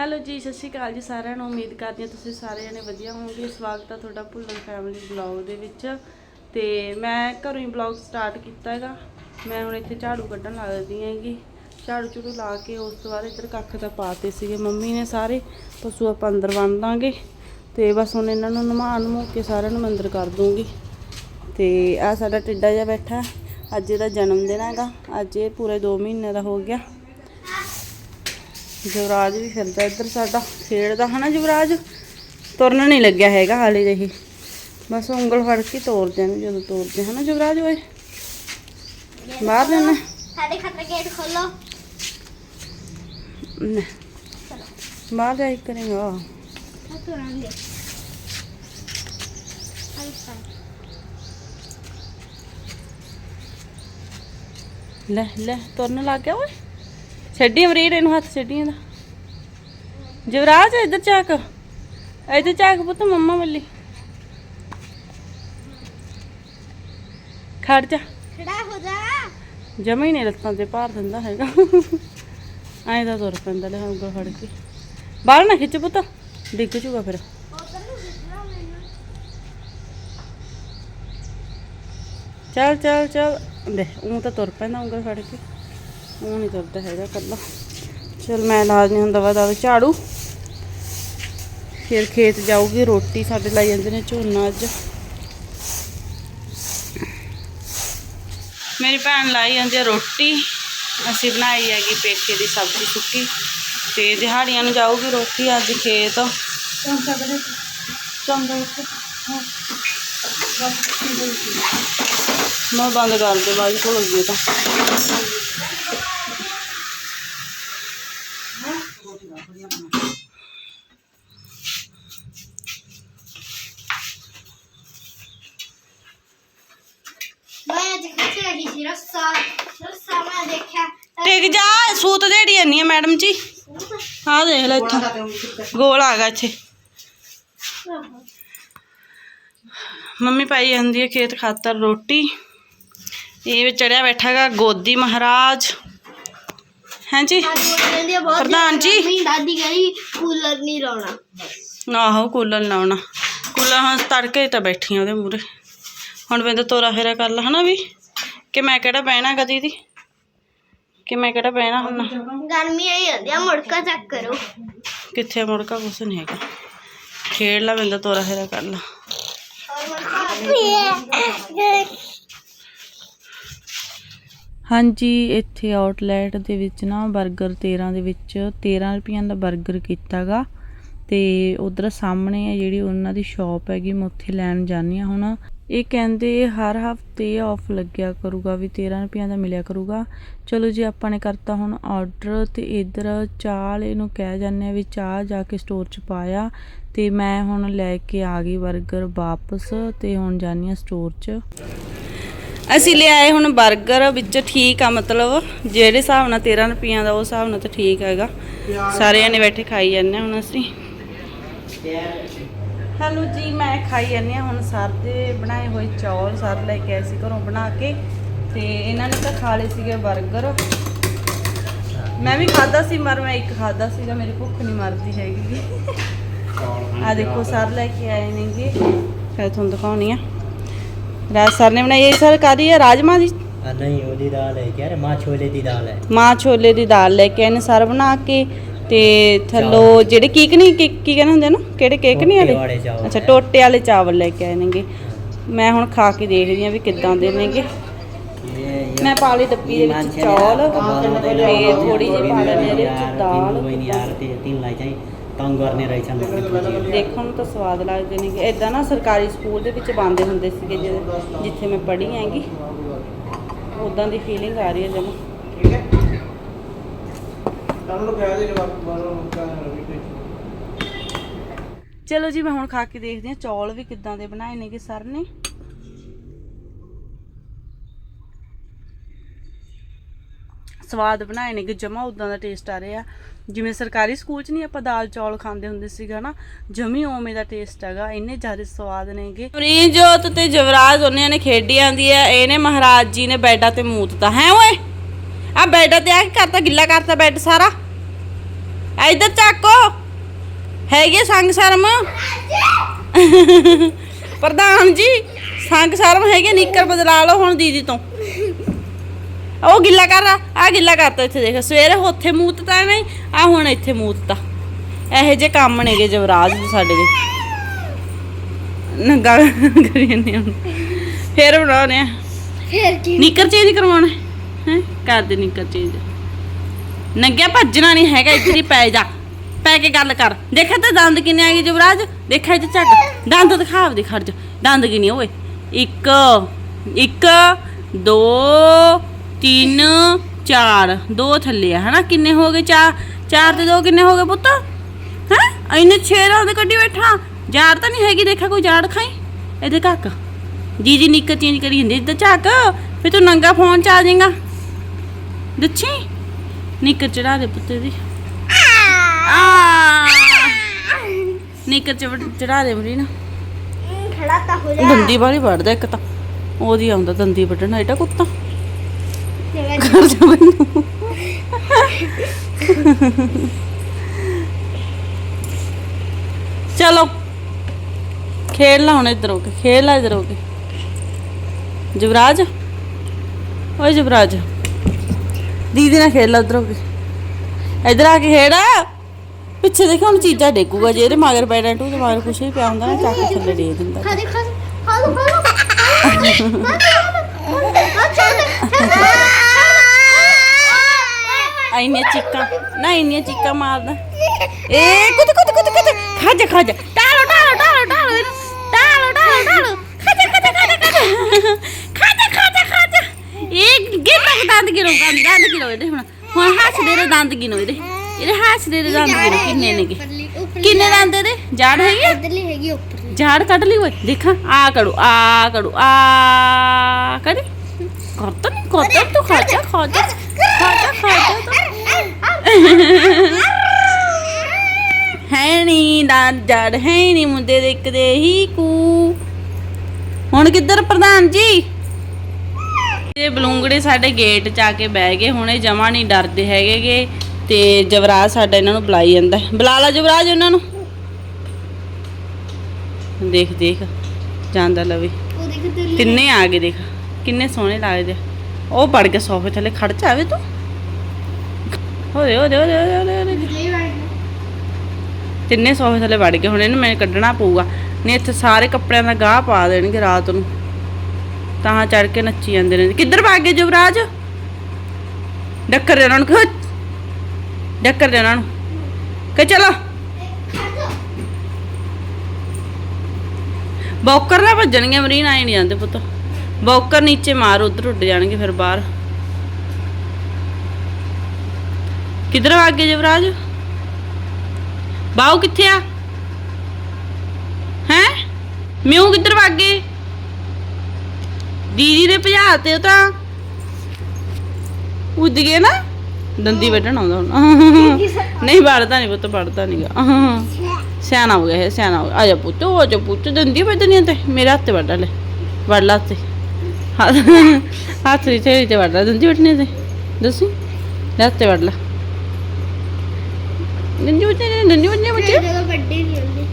Hello ਜੀ, ਸਤਿ ਸ਼੍ਰੀ ਅਕਾਲ ਜੀ ਸਾਰਿਆਂ ਨੂੰ। ਉਮੀਦ ਕਰਦੀ ਹਾਂ ਤੁਸੀਂ ਸਾਰੇ ਜਣੇ ਵਧੀਆ ਹੋਵੋਗੇ। ਸਵਾਗਤ ਹੈ ਤੁਹਾਡਾ ਭੁੱਲਰ ਫੈਮਿਲੀ ਬਲੌਗ ਦੇ ਵਿੱਚ। ਤੇ ਮੈਂ ਘਰੋਂ ਹੀ ਬਲੌਗ ਸਟਾਰਟ ਕੀਤਾ ਹੈਗਾ। ਮੈਂ ਹੁਣ ਇੱਥੇ ਝਾੜੂ ਕੱਢਣ ਲੱਗਦੀ ਹੈਗੀ। ਝਾੜੂ ਝੂੜੂ ਲਾ ਕੇ ਉਸ ਤੋਂ ਬਾਅਦ ਇੱਧਰ ਕੱਖ ਤਾਂ ਪਾਤੇ ਸੀਗੇ। ਮੰਮੀ ਨੇ ਸਾਰੇ ਪਸ਼ੂ ਆਪਾਂ ਅੰਦਰ ਬੰਨ ਦਾਂਗੇ। ਤੇ ਬਸ ਹੁਣ ਇਹਨਾਂ ਨੂੰ ਨਮਾ ਨਮੂ ਕੇ ਸਾਰਿਆਂ ਨੂੰ ਮੰਦਰ ਕਰ ਦੂੰਗੀ। ਤੇ ਆ ਸਾਡਾ ਟਿੱਡਾ ਜਿਹਾ ਬੈਠਾ। ਅੱਜ ਇਹਦਾ ਜਨਮ ਦਿਨ ਹੈਗਾ। ਅੱਜ ਇਹ ਪੂਰੇ 2 ਮਹੀਨੇ ਦਾ ਹੋ ਗਿਆ। ਯੁਵਰਾਜ ਵੀ ਫਿਰਦਾ ਇੱਧਰ ਸਾਡਾ ਖੇਡਦਾ ਹਨਾ ਯੁਵਰਾਜ? ਤੁਰਨ ਨਹੀਂ ਲੱਗਿਆ ਹੈਗਾ ਹਾਲੇ ਰਹੀ ਬਸ ਉਂਗਲ ਫੜ ਕੇ ਤੋਰਦੇ ਨੇ ਜਦੋਂ ਤੋਰਦੇ ਹਨਾ ਯੁਵਰਾਜ ਓਏ? ਬਾਹਰ ਲੈਣਾ ਸਾਡੇ ਖਾਤਰ ਗੇਟ ਖੋਲੋ। ਨਾ। ਬਾਹਰ ਜਾਈ ਕਰੇਗਾ ਤੁਰਾਂਗੇ। ਲੈ ਲੈ ਤੁਰਨ ਲੱਗ ਗਿਆ ਓਏ? ਛੱਡੀ ਅਮਰੀਰ ਇਹਨੂੰ ਹੱਥ ਛੱਡੀ ਇਹਦਾ ਯੁਵਰਾਜ ਇੱਧਰ ਝਾਕ ਇੱਧਰ ਝਾਕ ਪੁੱਤ ਮੰਮਾ ਵੱਲੀ। ਖੜ ਜਾ। ਖੜਾ ਹੋ ਜਾ। ਜਮਾ ਹੀ ਨਹੀਂ ਲੱਤਾਂ ਤੇ ਭਾਰ ਦਿੰਦਾ ਹੈਗਾ। ਐਂ ਤਾਂ ਤੁਰ ਪੈਂਦਾ ਲੈ ਉਂਗਲ ਫੜ ਕੇ। ਬਾਹਰ ਨਾ ਖਿੱਚ ਪੁੱਤ ਡਿੱਗ ਜੂਗਾ ਫਿਰ। ਚੱਲ ਚੱਲ ਚੱਲ। ਦੇ ਉਹ ਤਾਂ ਤੁਰ ਪੈਂਦਾ ਉਂਗਲ ਫੜ ਕੇ। ਉਹ ਨਹੀਂ ਤੁਰਦਾ ਹੈਗਾ ਕੱਲਾ ਚਲ ਮੈਂ ਇਲਾਜ ਨਹੀਂ ਹੁੰਦਾ ਵਾ ਦਾ ਝਾੜੂ। ਫਿਰ ਖੇਤ ਜਾਊਗੀ, ਰੋਟੀ ਸਾਡੇ ਲਾਈ ਜਾਂਦੇ ਨੇ ਝੋਨਾ ਅੱਜ। ਮੇਰੀ ਭੈਣ ਲਾਈ ਜਾਂਦੀ ਆ ਰੋਟੀ। ਅਸੀਂ ਬਣਾਈ ਹੈਗੀ ਪੇਠੇ ਦੀ ਸਬਜ਼ੀ ਸੁੱਕੀ। ਤੇ ਦਿਹਾੜੀਆਂ ਨੂੰ ਜਾਊਗੀ ਰੋਟੀ ਅੱਜ ਖੇਤ। ਮੈਂ ਬੰਦ ਕਰ ਦੇ ਬਾਅਦ ਕੋਲ ਲੱਗੀ ਤਾਂ ਮੈਂ ਅੱਜ ਖਿੱਚ ਰਹੀ ਸੀ ਰੱਸਾ ਰੱਸਾ ਮੈਂ ਦੇਖਿਆ ਟਿਕ ਜਾ ਸੂਤ ਦੇੜੀ ਆਨੀ ਆ ਮੈਡਮ ਜੀ। ਆਹ ਦੇਖ ਲੈ ਇੱਥੋਂ। ਗੋਲ ਆ ਗਿਆ ਇੱਥੇ। ਮੰਮੀ ਪਾਈ ਜਾਂਦੀ ਹੈ ਖੇਤ ਖਾਤਰ ਰੋਟੀ। ਇਹ ਵਿੱਚ ਚੜਿਆ ਬੈਠਾਗਾ ਗੋਦੀ ਮਹਾਰਾਜ। ਆ ਬਹੁਤ ਪ੍ਰਧਾਨ ਜੀ। ਮੇਰੀ ਦਾਦੀ ਕਹਿੰਦੀ ਕੂਲਰ ਨਹੀਂ ਲਾਉਣਾ। ਆਹੋ ਕੂਲਰ ਲਾਉਣਾ। ਕੂਲਰ ਹੁਣ ਤੜਕੇ ਹੀ ਤਾਂ ਬੈਠੀਆਂ ਉਹਦੇ ਮੂਰੇ ਹੁਣ ਤਾਂ ਤੋਰਾ ਫੇਰਾ ਕਰ ਲਾ ਹਨਾ ਵੀ? ਕਿ ਮੈਂ ਕਿਹੜਾ ਬਹਿਣਾ ਗਾ ਦੀਦੀ? ਕਿ ਮੈਂ ਕਿਹੜਾ ਬਹਿਣਾ ਹੁਣ ਗਰਮੀ ਆਈ ਜਾਂਦੀ ਆ ਮੁੜਕਾ ਚੈੱਕ ਕਰੋ। ਕਿੱਥੇ ਮੁੜਕਾ? ਕੁਛ ਨਹੀਂ ਹੈਗਾ। ਖੇਡ ਲਾ ਤਾਂ ਤੋਰਾ ਫੇਰਾ ਕਰ ਲਾ। ਹਾਂਜੀ ਇੱਥੇ ਆਊਟਲੈਟ ਦੇ ਵਿੱਚ ਨਾ 버ਗਰ 13 ਦੇ ਵਿੱਚ 13 ਰੁਪਈਆਂ ਦਾ 버ਗਰ ਕੀਤਾਗਾ। ਤੇ ਉਧਰ ਸਾਹਮਣੇ ਹੈ ਜਿਹੜੀ ਉਹਨਾਂ ਦੀ ਸ਼ਾਪ ਹੈਗੀ ਮੈਂ ਉੱਥੇ ਲੈਣ ਜਾਂਦੀ ਹਾਂ ਹੁਣ। ਇਹ ਕਹਿੰਦੇ ਹਰ ਹਫ਼ਤੇ ਆਫ ਲੱਗਿਆ ਕਰੂਗਾ, ਵੀ 13 ਰੁਪਈਆਂ ਦਾ ਮਿਲਿਆ ਕਰੂਗਾ। ਚਲੋ ਜੀ, ਆਪਾਂ ਨੇ ਕਰਤਾ ਹੁਣ ਆਰਡਰ ਤੇ ਇਧਰ ਚਾਹ ਇਹਨੂੰ ਕਹਿ ਜਾਂਦੇ ਆ ਵੀ ਚਾਹ ਜਾ ਕੇ ਸਟੋਰ 'ਚ ਪਾਇਆ ਤੇ ਮੈਂ ਹੁਣ ਲੈ ਕੇ ਆ ਗਈ 버ਗਰ ਵਾਪਸ ਤੇ ਹੁਣ ਜਾਨੀ ਆ ਸਟੋਰ 'ਚ। ਅਸੀਂ ਲਿਆਏ ਹੁਣ 버ਗਰ ਵਿੱਚ ਠੀਕ ਆ, ਮਤਲਬ ਜਿਹੜੇ ਹਿਸਾਬ ਨਾਲ 13 ਰੁਪਈਆਂ ਦਾ, ਉਹ ਹਿਸਾਬ ਨਾਲ ਤਾਂ ਠੀਕ ਹੈਗਾ। ਸਾਰਿਆਂ ਨੇ ਬੈਠੇ ਖਾਈ ਜਾਂਦੇ ਹਾਂ ਹੁਣ ਅਸੀਂ। ਹੈਲੋ ਜੀ ਮੈਂ ਖਾਈ ਜਾਂਦੀ ਹਾਂ। ਹੁਣ ਸਰ ਦੇ ਬਣਾਏ ਹੋਏ ਚੌਲ ਸਰ ਲੈ ਕੇ ਆਏ ਸੀ ਘਰੋਂ ਬਣਾ ਕੇ ਤੇ ਇਹਨਾਂ ਨੇ ਤਾਂ ਖਾ ਲਏ ਸੀਗੇ 버ਗਰ ਮੈਂ ਵੀ ਖਾਦਾ ਸੀ ਮਰ ਮੈਂ ਇੱਕ ਖਾਦਾ ਸੀਗਾ ਮੇਰੀ ਭੁੱਖ ਨਹੀਂ ਮਰਦੀ ਹੈਗੀ। ਆ ਦੇਖੋ ਸਰ ਲੈ ਕੇ ਆਏ ਨੇਗੇ। ਫਿਰ ਤੁਹਾਨੂੰ ਦਿਖਾਉਣੀ ਆ। ਰਾਜ ਸਰ ਨੇ ਬਣਾਈ ਇਹ ਸਰ ਕਾਦੀ ਹੈ? ਰਾਜਮਾ ਦੀ? ਨਹੀਂ ਉਹਦੀ ਦਾਲ ਹੈ। ਯਾਰ ਮਾਂ ਛੋਲੇ ਦੀ ਦਾਲ ਹੈ। ਮਾਂ ਛੋਲੇ ਦੀ ਦਾਲ ਲੈ ਕੇ ਆਏ ਨੇ ਸਰ ਬਣਾ ਕੇ। ਤੇ ਥੱਲੋ ਜਿਹੜੇ ਕੀਕ ਨਹੀਂ ਕੀ ਕੀ ਕਹਿੰਦੇ ਹੁੰਦੇ ਆ ਨਾ? ਕਿਹੜੇ ਕੇਕ ਨਹੀਂ ਟੋਟੇ ਵਾਲੇ? ਵਾਲੇ ਚਾਵਲ। ਅੱਛਾ। ਟੋਟੇ ਵਾਲੇ ਚਾਵਲ ਲੈ ਕੇ ਆਏ ਨੇਗੇ। ਮੈਂ ਹੁਣ ਖਾ ਕੇ ਦੇਖਦੀ ਆ ਵੀ ਕਿੱਦਾਂ ਦੇ ਨੇਗੇ। ਮੈਂ ਪਾ ਲਈ ਡੱਬੀ ਦੇ ਵਿੱਚ ਚੌਲ। ਤੇ ਥੋੜੀ ਜਿਹੀ ਪਾ ਲੈਣੀ ਇਹਦੇ ਵਿੱਚ ਦਾਲ ਕੋਈ ਨਹੀਂ ਯਾਰ ਤੇ ਤਿੰਨ ਲਾਈ ਚਾਹੀ ਤੰਗ ਕਰਨੇ ਰਹੀ ਚੰਦ ਦੇਖਣ ਨੂੰ ਤਾਂ ਸਵਾਦ ਲੱਗਦੇ ਨੇਗੇ। ਇਦਾਂ ਨਾ ਸਰਕਾਰੀ ਸਕੂਲ ਦੇ ਵਿੱਚ ਬੰਦੇ ਹੁੰਦੇ ਸੀਗੇ ਜਿਹੜੇ- ਜਿੱਥੇ ਮੈਂ ਪੜ੍ਹੀ ਹੈਗੀ। ਉਦਾਂ ਦੀ ਫੀਲਿੰਗ ਆ ਰਹੀ ਹੈ ਜਮਾ। ਚਲੋ ਜੀ ਮੈਂ ਹੁਣ ਖਾ ਕੇ ਦੇਖਦੀ ਹਾਂ ਚੌਲ ਵੀ ਕਿੱਦਾਂ ਦੇ ਬਣਾਏ ਨੇਗੇ ਸਰ ਨੇ। ਸਵਾਦ ਬਣਾਏ ਨੇਗੇ ਜਮਾ ਉਦਾਂ ਦਾ ਟੇਸਟ ਆ ਰਿਹਾ। ਜਿਵੇਂ ਸਰਕਾਰੀ ਸਕੂਲ 'ਚ ਨਹੀਂ ਆਪਾਂ ਦਾਲ ਚੌਲ ਖਾਂਦੇ ਹੁੰਦੇ ਸੀਗਾ ਨਾ ਜਮੀ ਓਵੇਂ ਦਾ ਟੇਸਟ ਹੈਗਾ ਇੰਨੇ ਜ਼ਿਆਦਾ ਸਵਾਦ ਨੇਗੇ। ਪ੍ਰੀਜੋਤ ਤੇ ਜਵਰਾਜ ਉਹਨੇ ਨੇ ਖੇਡੀ ਆਂਦੀ ਹੈ ਇਹਨੇ ਮਹਾਰਾਜ ਜੀ ਨੇ ਬੈਡਾਂ ਤੇ ਮੂਤਤਾ ਹੈ ਓਏ? ਆ ਬੈਡਾਂ ਤੇ ਆ ਕੇ ਕਰਤਾ ਗਿੱਲਾ ਕਰਤਾ ਬੈੱਡ ਸਾਰਾ। ਇੱਧਰ ਚੱਕੋ। ਹੈਗੇ ਸੰਗ ਸ਼ਰਮ। ਪ੍ਰਧਾਨ ਜੀ ਸੰਗ ਸ਼ਰਮ ਹੈਗੇ ਨਿੱਕਰ ਬਦਲਾ ਲਓ ਹੁਣ ਦੀਦੀ ਤੋਂ। ਉਹ ਗਿੱਲਾ ਕਰ ਆ ਗਿੱਲਾ ਕਰਤਾ ਇੱਥੇ ਦੇਖ ਸਵੇਰੇ ਉੱਥੇ ਮੂਤਤਾ ਨਹੀਂ ਆ ਹੁਣ ਇੱਥੇ ਮੂਤਤਾ। ਇਹੋ ਜਿਹੇ ਕੰਮ ਨੇਗੇ ਜਵਰਾਜ ਸਾਡੇ ਦੇ। ਨੰਗਾ ਕਰੀ ਜਾਂਦੇ ਹੁਣ ਫੇਰ ਬਣਾਉਣੇ ਆ। ਫੇਰ ਕੀ? ਨਿੱਕਰ ਚੇਂਜ ਕਰਵਾਉਣਾ। ਹੈ? ਕਰ ਦੇ ਨਿੱਕਰ ਚੇਂਜ। ਨੰਗਿਆ ਭੱਜਣਾ ਨਹੀਂ ਹੈਗਾ, ਇੱਥੇ ਹੀ ਪੈ ਜਾ। ਪੈ ਕੇ ਗੱਲ ਕਰ। ਦੇਖਿਆ ਤੇ ਦੰਦ ਕਿੰਨੇ ਆ ਗਏ ਜਵਰਾਜ ਦੇਖਿਆ ਇੱਥੇ ਝੱਕ ਦੰਦ ਦਿਖਾਵ ਦੇ ਖੜ ਦੰਦ ਕਿੰਨੇ ਓਏ? ਇੱਕ ਇੱਕ, ਦੋ, ਤਿੰਨ, ਚਾਰ। ਦੋ ਥੱਲੇ ਆ, ਹਨਾ? ਕਿੰਨੇ ਹੋ ਗਏ? ਚਾਰ। ਚਾਰ ਤੇ ਦੋ ਕਿੰਨੇ ਹੋ ਗਏ ਪੁੱਤ? ਹੈ? ਇੰਨੇ ਛੇ ਰੌਂਦ ਕੱਢੀ ਬੈਠਾ। ਜਾੜ ਤਾਂ ਨਹੀਂ ਹੈਗੀ, ਦੇਖਿਆ ਕੋਈ ਜਾੜ ਖਾਈ ਇਹਦੇ ਕੱਕ ਜੀ ਜੀ ਨਿੱਕਰ ਚੇਂਜ ਕਰੀ ਜਾਂਦੀ ਇੱਧਰ ਝੱਕ। ਫੇ ਤੂੰ ਨੰਗਾ ਫੋਨ ਚ ਦੱਛੀ? ਨਿੱਕਰ ਚੜਾ ਦੇ ਪੁੱਤੇ ਦੀ ਆ। ਨਿੱਕਰ ਚੜਾ ਦੇ ਮਰੀ ਨਾ। ਖੜਾ ਤਾਂ ਹੋ ਜਾ। ਦੰਦੀ ਵਾਲੀ ਵੜਦਾ ਇੱਕ ਤਾਂ। ਉਹਦੀ ਆਉਂਦਾ ਦੰਦੀ ਵੱਢਣਾ ਏਟਾ ਕੁੱਤਾ। ਤੇਰਾ ਕਰ ਜਾ ਮੈਨੂੰ। ਚਲੋ। ਖੇਡ ਲਾ ਹੁਣ ਇੱਧਰ ਹੋ ਕੇ ਖੇਡ ਲਾ ਇੱਧਰ ਹੋ ਕੇ। ਜਵਰਾਜ ਓਏ ਜਵਰਾਜ ਦੀਦੀ ਨਾਲ ਖੇਡ ਲਾ ਉੱਧਰ ਹੋ ਕੇ ਇੱਧਰ ਆ ਕੇ ਖੇਡ ਪਿੱਛੇ ਦੇਖ ਹੁਣ ਚੀਜ਼ਾਂ ਡੇਕੂਗਾ ਜੇ ਇਹਦੇ ਮਗਰ ਪੈਣਾ ਟੂ ਤੇ ਮਗਰ ਕੁਛ ਵੀ ਪਿਆ ਹੁੰਦਾ ਨਾ ਚੱਕ ਕੇ ਥੱਲੇ ਦੇ ਦਿੰਦਾ ਖਾ ਦੇ ਖਾ ਦੇ ਖਾ ਲੋ ਖਾ ਲੋ ਇੰਨੀਆਂ ਦੰਦ ਗਿਣੋ ਦੰਦ ਦੰਦ ਗਿਣੋ ਇਹਦੇ ਹੁਣ। ਹੁਣ ਹੱਸਦੇ ਦੇ ਦੰਦ ਗਿਣੋ ਇਹਦੇ। ਇਹਦੇ ਹੱਸਦੇ ਦੇ ਦੰਦ ਗਿਣੋ ਕਿੰਨੇ ਨੇਗੇ ਕਿੰਨੇ ਦੰਦ ਇਹਦੇ? ਜਾੜ ਹੈਗੀ ਆ? ਇਧਰਲੀ ਹੈਗੀ ਉੱਪਰ ਝਾੜ ਕੱਢ ਲਈ ਓਏ ਦੇਖਾਂ ਆ ਕਰੂ ਆ ਕਰੂ ਆ ਕਰੀ। ਕਰਤਾ ਨਹੀਂ ਕਰਤਾ ਤੂੰ ਖਾ ਜਾ ਖਾ ਜਾ ਖਾ ਜਾ ਖਾ ਜਾ ਹੈ ਨਹੀਂ ਦਾ ਜੜ ਹੈ ਨਹੀਂ ਮੁੰਡੇ ਦੇ ਇੱਕ ਦੇ ਹੀ ਕੂ। ਹੁਣ ਕਿੱਧਰ ਪ੍ਰਧਾਨ ਜੀ? ਤੇ ਬਲੂੰਗੜੇ ਸਾਡੇ ਗੇਟ 'ਚ ਆ ਕੇ ਬਹਿ ਗਏ। ਹੁਣੇ ਜਮਾ ਨਹੀਂ ਡਰਦੇ ਹੈਗੇਗੇ ਤੇ ਜਵਰਾਜ ਸਾਡਾ ਇਹਨਾਂ ਨੂੰ ਬੁਲਾਈ ਜਾਂਦਾ। ਬੁਲਾ ਲਾ ਜਵਰਾਜ ਉਹਨਾਂ ਨੂੰ। ਦੇਖ ਦੇਖ ਜਾਂਦਾ ਲਵੇ। ਤਿੰਨੇ ਆ ਗਏ ਦੇਖ। ਕਿੰਨੇ ਸੋਹਣੇ ਲੱਗਦੇ। ਉਹ ਪੜ ਕੇ ਸੋਫੇ ਥੱਲੇ ਖੜ ਜਾਵੇ ਤੂੰ। ਹੋਏ ਹੋਏ ਹੋਏ ਹੋਏ ਹੋਏ ਦਿੱਲੀ ਬੈਠ ਤਿੰਨੇ ਸੋਫੇ ਥੱਲੇ ਵੜ ਗਏ। ਹੁਣ ਇਹਨੂੰ ਮੈਨੂੰ ਕੱਢਣਾ ਪਊਗਾ। ਨਹੀਂ ਇੱਥੇ ਸਾਰੇ ਕੱਪੜਿਆਂ ਦਾ ਗਾਹ ਪਾ ਦੇਣਗੇ ਰਾਤ ਨੂੰ। ਤਾਂ ਚੜ ਕੇ ਨੱਚੀ ਜਾਂਦੇ ਨੇ। ਕਿੱਧਰ ਭੱਗ ਗਏ ਯੁਵਰਾਜ ਡੱਕਰ ਦੇ ਉਹਨਾਂ ਨੂੰ ਕਿ ਡੱਕਰ ਦੇ ਉਹਨਾਂ ਨੂੰ। ਕਿ ਚਲੋ। ਬੌਕਰ ਨਾ ਭੱਜਣਗੇ ਮਰੀਨ, ਆਏ ਨਹੀਂ ਜਾਂਦੇ ਪੁੱਤ। ਬੌਕਰ ਨੀਚੇ ਮਾਰ, ਉਧਰ ਉੱਡ ਜਾਣਗੇ ਫਿਰ ਬਾਹਰ। ਕਿੱਧਰ ਭੱਗ ਗਏ ਯੁਵਰਾਜ ਬਾਉ ਕਿੱਥੇ ਆ? ਹੈ? ਮਿਊ ਕਿੱਧਰ ਭੱਗ ਗਏ? ਦੀਦੀ ਦੇ ਭਜਾ ਤੇ ਉਹ ਤਾਂ। ਉੱਜ ਗਏ ਨਾ। ਦੰਦੀ ਵੱਢਣ ਆਉਂਦਾ ਹੁਣ। ਨਹੀਂ ਵੜਦਾ ਨਹੀਂ ਪੁੱਤ ਵੜਦਾ ਨਹੀਂਗਾ ਸਿਆਣਾ ਹੋ ਗਿਆ ਸਿਆਣਾ ਹੋ ਗਿਆ। ਆ ਜਾ ਪੁੱਤ ਹੋ ਜਾ ਪੁੱਤ ਦੰਦੀ ਵੱਢਣੀ ਤੇ। ਮੇਰੇ ਹੱਥ ਤੇ ਵੱਢ ਲੈ। ਵੱਢ ਲਾ ਤੇ ਹੱਥ ਦੀ ਥੇਲੀ ਤੇ ਵੱਢ ਲੈ ਦੰਦੀ ਵੱਢਣੀ ਤੇ। ਦੱਸੀ? ਲੈ ਹੱਥ ਤੇ ਵੱਢ ਲੈ। ਦੰਦੀ ਵੱਢਣੀ ਦੰਦੀ ਵੱਢਣੀ ਬੱਚੇ? ਜਦੋਂ ਵੱਡੇ ਨਹੀਂ ਹੁੰਦੇ।